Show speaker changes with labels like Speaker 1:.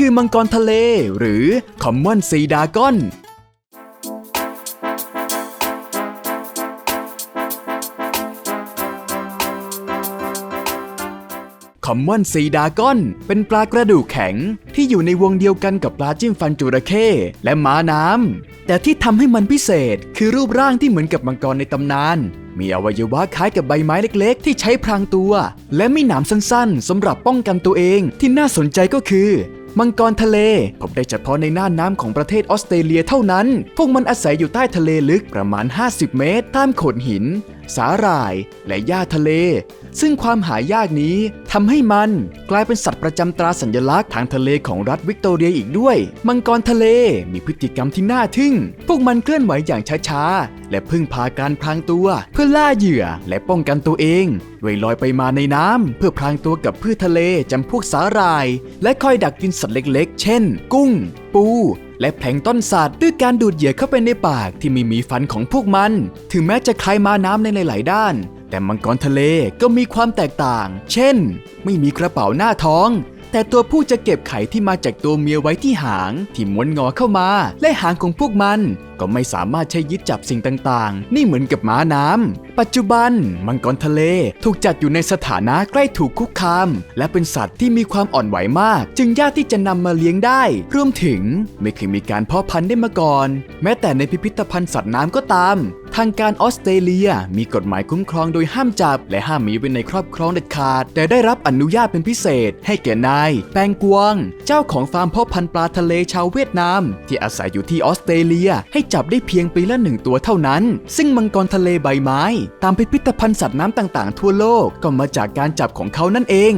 Speaker 1: คือมังกรทะเลหรือคอมมอนซีดากอนคอมมอนซีดากอน เป็นปลากระดูกแข็งที่อยู่ในวงเดียวกันกับปลาจิ้มฟันจระเข้และม้าน้ำ แต่ที่ทำให้มันพิเศษคือรูปร่างที่เหมือนกับมังกรในตำนาน มีอวัยวะคล้ายกับใบไม้เล็กๆ ที่ใช้พรางตัว และมีหนามสั้นๆสำหรับป้องกันตัวเองที่น่าสนใจก็คือ มังกรทะเล พบได้เฉพาะในน่านน้ำของประเทศออสเตรเลียเท่านั้น พวกมันอาศัยอยู่ใต้ทะเลลึกประมาณ 50 เมตร ตามโขดหิน สาหร่าย และหญ้าทะเล ซึ่งความหายากนี้ทำให้มันกลายเป็นสัตว์ประจำตราสัญลักษณ์ทางทะเลของรัฐวิกตอเรียอีกด้วย มังกรทะเลมีพฤติกรรมที่น่าทึ่ง พวกมันเคลื่อนไหวอย่างช้าๆ และพึ่งพาการพรางตัว เพื่อล่าเหยื่อและป้องกันตัวเองโดยลอยไปมาในน้ำเพื่อพรางตัวกับพืชทะเลจำพวกสาหร่าย และคอยดักกินสัตว์เล็กๆ เช่น กุ้ง ปู และแผลงต้นสัตว์ด้วยการดูดเหยื่อเข้าไปในปากที่ไม่มีฟันของพวกมัน ถึงแม้จะคล้ายมาน้ำในหลายๆด้าน แต่มังกรทะเลก็มีความแตกต่าง เช่น ไม่มีกระเป๋าหน้าท้อง แต่ตัวผู้จะเก็บไข่ที่มาจากตัวเมียไว้ที่หาง ที่ม้วนงอเข้ามา และหางของพวกมันก็ไม่สามารถใช้ยึดจับสิ่งต่างๆ นี่เหมือนกับม้าน้ำปัจจุบัน มังกรทะเลถูกจัดอยู่ในสถานะใกล้ถูกคุกคาม และเป็นสัตว์ที่มีความอ่อนไหวมาก จึงยากที่จะนำมาเลี้ยงได้ รวมถึงไม่เคยมีการเพาะพันธุ์ได้มาก่อน แม้แต่ในพิพิธภัณฑ์สัตว์น้ำก็ตาม ทางการออสเตรเลียมีกฎหมายคุ้มครองโดยห้ามจับ และห้ามมีไว้ในครอบครองเด็ดขาด แต่ได้รับอนุญาตเป็นพิเศษ ให้แก่นาย แปงกวง เจ้าของฟาร์มพาะพันธุ์ปลาทะเลชาวเวียดนาม ที่อาศัยอยู่ที่ออสเตรเลีย ให้จับได้เพียงปีละหนึ่งตัวเท่านั้น ซึ่งมังกรทะเลใบไม้ ตามพิพิธภัณฑ์สัตว์น้ำต่างๆ ทั่วโลกก็มาจากการจับของเขานั่นเอง